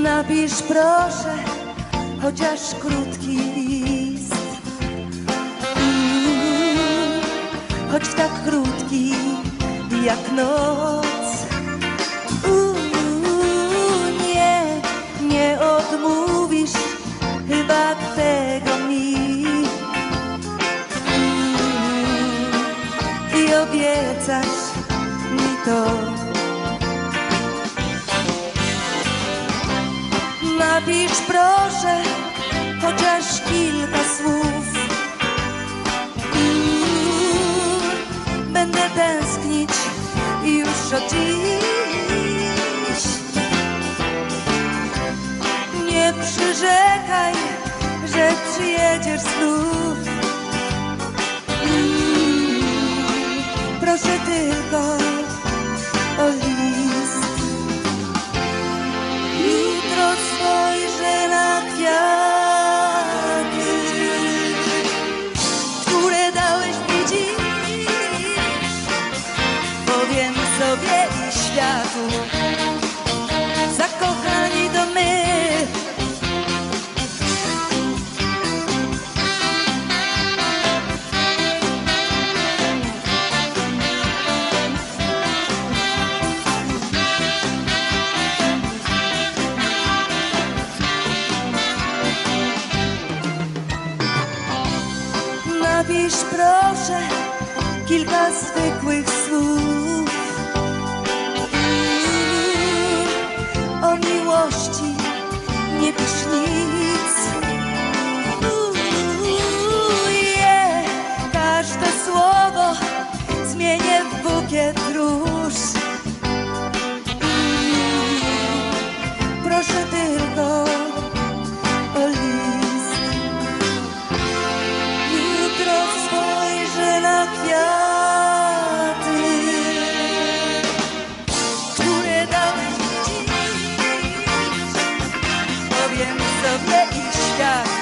Napisz proszę chociaż krótki list. Mm, Choć tak krótki jak noc. Nie, nie odmówisz chyba tego mi. Mm, I obiecasz mi to. Napisz proszę chociaż kilka słów. Będę tęsknić już od dziś. Nie przyrzekaj, że przyjedziesz znów. Proszę tylko Napisz proszę kilka zwykłych słów. O miłości nie pisz nic. Każde słowo zmienię w bukiet Beyişken